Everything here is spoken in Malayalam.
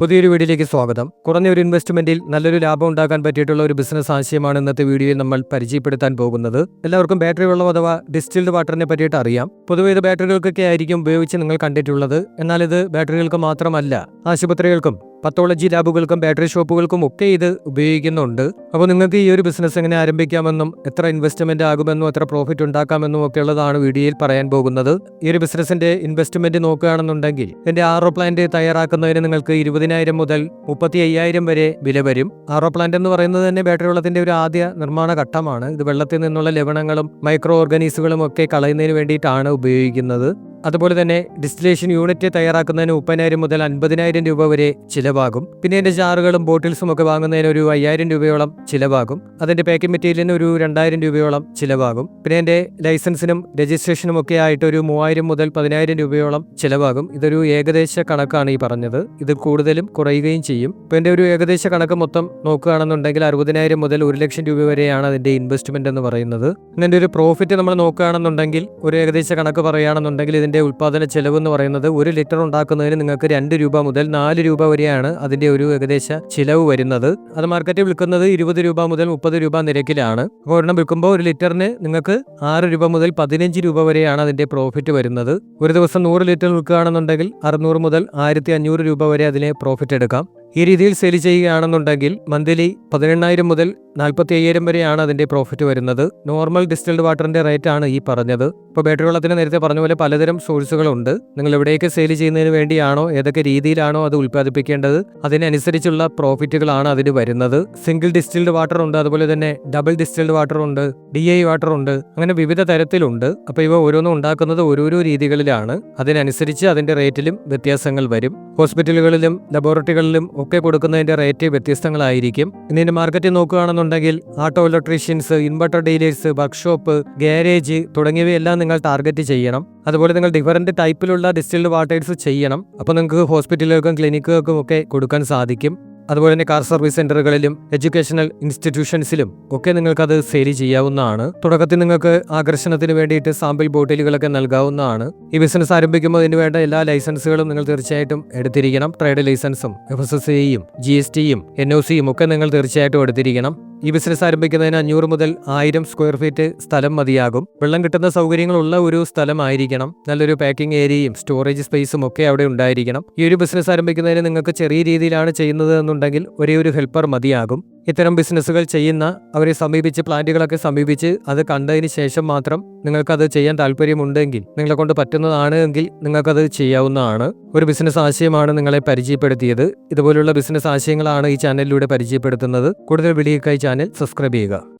പുതിയൊരു വീഡിയോയിലേക്ക് സ്വാഗതം. കുറഞ്ഞ ഒരു ഇൻവെസ്റ്റ്മെന്റിൽ നല്ലൊരു ലാഭം ഉണ്ടാക്കാൻ പറ്റിയിട്ടുള്ള ഒരു ബിസിനസ് ആശയമാണ് ഇന്നത്തെ വീഡിയോയിൽ നമ്മൾ പരിചയപ്പെടുത്താൻ പോകുന്നത്. എല്ലാവർക്കും ബാറ്ററി വെള്ളം അഥവാ ഡിസ്റ്റിൽഡ് വാട്ടറിനെ പറ്റിയിട്ട് അറിയാം. പൊതുവെ ഇത് ബാറ്ററികൾക്കൊക്കെ ആയിരിക്കും ഉപയോഗിച്ച് നിങ്ങൾ കണ്ടിട്ടുള്ളത്. എന്നാൽ ഇത് ബാറ്ററികൾക്ക് മാത്രമല്ല ആശുപത്രികൾക്കും പത്തോളജി ലാബുകൾക്കും ബാറ്ററി ഷോപ്പുകൾക്കും ഒക്കെ ഇത് ഉപയോഗിക്കുന്നുണ്ട്. അപ്പോൾ നിങ്ങൾക്ക് ഈ ഒരു ബിസിനസ് എങ്ങനെ ആരംഭിക്കാമെന്നും എത്ര ഇൻവെസ്റ്റ്മെന്റ് ആകുമെന്നും എത്ര പ്രോഫിറ്റ് ഉണ്ടാക്കാമെന്നും ഒക്കെ ഉള്ളതാണ് വീഡിയോയിൽ പറയാൻ പോകുന്നത്. ഈ ഒരു ബിസിനസിന്റെ ഇൻവെസ്റ്റ്മെന്റ് നോക്കുകയാണെന്നുണ്ടെങ്കിൽ ഇതിന്റെ ആറോ പ്ലാന്റ് തയ്യാറാക്കുന്നതിന് നിങ്ങൾക്ക് ഇരുപതിനായിരം മുതൽ മുപ്പത്തി അയ്യായിരം വരെ വില വരും. ആറോ പ്ലാന്റ് എന്ന് പറയുന്നത് തന്നെ ബാറ്ററി വെള്ളത്തിന്റെ ഒരു ആദ്യ നിർമ്മാണ ഘട്ടമാണ്. ഇത് വെള്ളത്തിൽ നിന്നുള്ള ലവണങ്ങളും മൈക്രോ ഓർഗനീസുകളും ഒക്കെ കളയുന്നതിന് വേണ്ടിയിട്ടാണ് ഉപയോഗിക്കുന്നത്. അതുപോലെ തന്നെ ഡിസ്റ്റിലേഷൻ യൂണിറ്റ് തയ്യാറാക്കുന്നതിന് മുപ്പതിനായിരം മുതൽ അൻപതിനായിരം രൂപ വരെ ചിലവാകും. പിന്നെ അതിന്റെ ജാറുകളും ബോട്ടിൽസും ഒക്കെ വാങ്ങുന്നതിന് ഒരു അയ്യായിരം രൂപയോളം ചിലവാകും. അതിന്റെ പാക്കിംഗ് മെറ്റീരിയലിന് ഒരു രണ്ടായിരം രൂപയോളം ചിലവാകും. പിന്നെ അതിന്റെ ലൈസൻസിനും രജിസ്ട്രേഷനും ഒക്കെ ആയിട്ട് ഒരു മൂവായിരം മുതൽ പതിനായിരം രൂപയോളം ചിലവാകും. ഇതൊരു ഏകദേശ കണക്കാണ് ഈ പറഞ്ഞത്. ഇത് കൂടുതലും കുറയുകയും ചെയ്യും. ഇപ്പൊ എന്റെ ഒരു ഏകദേശ കണക്ക് മൊത്തം നോക്കുകയാണെന്നുണ്ടെങ്കിൽ അറുപതിനായിരം മുതൽ ഒരു ലക്ഷം രൂപ വരെയാണ് അതിന്റെ ഇൻവെസ്റ്റ്മെന്റ് എന്ന് പറയുന്നത്. ഇതിന്റെ ഒരു പ്രോഫിറ്റ് നമ്മൾ നോക്കുകയാണെന്നുണ്ടെങ്കിൽ ഒരു ഏകദേശ കണക്ക് പറയുകയാണെന്നുണ്ടെങ്കിൽ ഇതിന്റെ ഉൽപ്പാദന ചെലവ് എന്ന് പറയുന്നത് ഒരു ലിറ്റർ ഉണ്ടാക്കുന്നതിന് നിങ്ങൾക്ക് രണ്ട് രൂപ മുതൽ നാല് രൂപ വരെയാണ് അതിന്റെ ഒരു ഏകദേശ ചിലവ് വരുന്നത്. അത് മാർക്കറ്റിൽ വിൽക്കുന്നത് ഇരുപത് രൂപ മുതൽ മുപ്പത് രൂപ നിരക്കിലാണ്. അപ്പോൾ ഒരെണ്ണം വിൽക്കുമ്പോൾ ഒരു ലിറ്ററിന് നിങ്ങൾക്ക് ആറ് രൂപ മുതൽ പതിനഞ്ച് രൂപ വരെയാണ് അതിന്റെ പ്രോഫിറ്റ് വരുന്നത്. ഒരു ദിവസം നൂറ് ലിറ്റർ വിൽക്കുകയാണെന്നുണ്ടെങ്കിൽ അറുന്നൂറ് മുതൽ ആയിരത്തി അഞ്ഞൂറ് രൂപ വരെ അതിനെ പ്രോഫിറ്റ് എടുക്കാം. ഈ രീതിയിൽ സെയിൽ ചെയ്യുകയാണെന്നുണ്ടെങ്കിൽ മന്ത്ലി പതിനെണ്ണായിരം മുതൽ നാൽപ്പത്തി അയ്യായിരം വരെയാണ് അതിന്റെ പ്രോഫിറ്റ് വരുന്നത്. നോർമൽ ഡിസ്റ്റിൽഡ് വാട്ടറിന്റെ റേറ്റ് ആണ് ഈ പറഞ്ഞത്. ഇപ്പോൾ ബാറ്ററി വെള്ളത്തിന് നേരത്തെ പറഞ്ഞ പോലെ പലതരം സോഴ്സുകളുണ്ട് നിങ്ങൾ എവിടെയൊക്കെ സെയിൽ ചെയ്യുന്നതിന് വേണ്ടിയാണോ ഏതൊക്കെ രീതിയിലാണോ അത് ഉൽപ്പാദിപ്പിക്കേണ്ടത് അതിനനുസരിച്ചുള്ള പ്രോഫിറ്റുകളാണ് അതിന് വരുന്നത്. സിംഗിൾ ഡിസ്റ്റിൽഡ് വാട്ടർ ഉണ്ട് അതുപോലെ തന്നെ ഡബിൾ ഡിസ്റ്റിൽഡ് വാട്ടർ ഉണ്ട് ഡി ഐ വാട്ടർ ഉണ്ട് അങ്ങനെ വിവിധ തരത്തിലുണ്ട്. അപ്പോൾ ഇവ ഓരോന്നും ഉണ്ടാക്കുന്നത് ഓരോരോ രീതികളിലാണ്. അതിനനുസരിച്ച് അതിന്റെ റേറ്റിലും വ്യത്യാസങ്ങൾ വരും. ഹോസ്പിറ്റലുകളിലും ലബോറട്ടറികളിലും ഒക്കെ കൊടുക്കുന്നതിന്റെ റേറ്റ് വ്യത്യസ്തങ്ങളായിരിക്കും. ഇതിന്റെ മാർക്കറ്റിൽ നോക്കുകയാണെന്നുണ്ടെങ്കിൽ auto electricians inverter dealers workshop garage തുടങ്ങിയവയെല്ലാം നിങ്ങൾ ടാർഗറ്റ് ചെയ്യണം. അതുപോലെ നിങ്ങൾ ഡിഫറന്റ് ടൈപ്പിലുള്ള ഡിസ്റ്റിൽഡ് വാട്ടേഴ്സ് ചെയ്യണം. അപ്പോൾ നിങ്ങൾക്ക് ഹോസ്പിറ്റലുകൾക്കും ക്ലിനിക്കുകൾക്കും ഒക്കെ കൊടുക്കാൻ സാധിക്കും. അതുപോലെ തന്നെ കാർ സർവീസ് സെന്ററുകളിലും എഡ്യൂക്കേഷണൽ ഇൻസ്റ്റിറ്റ്യൂഷൻസിലും ഒക്കെ നിങ്ങൾക്കത് സെയിൽ ചെയ്യാവുന്നതാണ്. തുടക്കത്തിൽ നിങ്ങൾക്ക് ആകർഷണത്തിന് വേണ്ടിയിട്ട് സാമ്പിൾ ബോട്ടിലുകളൊക്കെ നൽകാവുന്നതാണ്. ഈ ബിസിനസ് ആരംഭിക്കുമ്പോൾ ഇതിന് വേണ്ട എല്ലാ ലൈസൻസുകളും നിങ്ങൾ തീർച്ചയായിട്ടും എടുത്തിരിക്കണം. ട്രേഡ് ലൈസൻസും എഫ് എസ് എസ് സിയും ജി എസ് ടിയും എൻ ഒ സിയും ഒക്കെ നിങ്ങൾ തീർച്ചയായിട്ടും എടുത്തിരിക്കണം. ഈ ബിസിനസ് ആരംഭിക്കുന്നതിന് അഞ്ഞൂറ് മുതൽ ആയിരം സ്ക്വയർ ഫീറ്റ് സ്ഥലം മതിയാകും. വെള്ളം കിട്ടുന്ന സൗകര്യങ്ങളുള്ള ഒരു സ്ഥലമായിരിക്കണം. നല്ലൊരു പാക്കിംഗ് ഏരിയയും സ്റ്റോറേജ് സ്പേസും ഒക്കെ അവിടെ ഉണ്ടായിരിക്കണം. ഈ ഒരു ബിസിനസ് ആരംഭിക്കുന്നതിന് നിങ്ങൾക്ക് ചെറിയ രീതിയിലാണ് ചെയ്യുന്നത് എന്നുണ്ടെങ്കിൽ ഒരേ ഒരു ഹെൽപ്പർ മതിയാകും. ഇത്തരം ബിസിനസ്സുകൾ ചെയ്യുന്ന അവരെ സമീപിച്ച് പ്ലാന്റുകളൊക്കെ സമീപിച്ച് അത് കണ്ടതിന് ശേഷം മാത്രം നിങ്ങൾക്കത് ചെയ്യാൻ താല്പര്യമുണ്ടെങ്കിൽ നിങ്ങളെ കൊണ്ട് പറ്റുന്നതാണ് എങ്കിൽ നിങ്ങൾക്കത് ചെയ്യാവുന്നതാണ്. ഒരു ബിസിനസ് ആശയമാണ് നിങ്ങളെ പരിചയപ്പെടുത്തിയത്. ഇതുപോലുള്ള ബിസിനസ് ആശയങ്ങളാണ് ഈ ചാനലിലൂടെ പരിചയപ്പെടുത്തുന്നത്. കൂടുതൽ വിളിയൊക്കെ ചാനൽ സബ്സ്ക്രൈബ് ചെയ്യുക.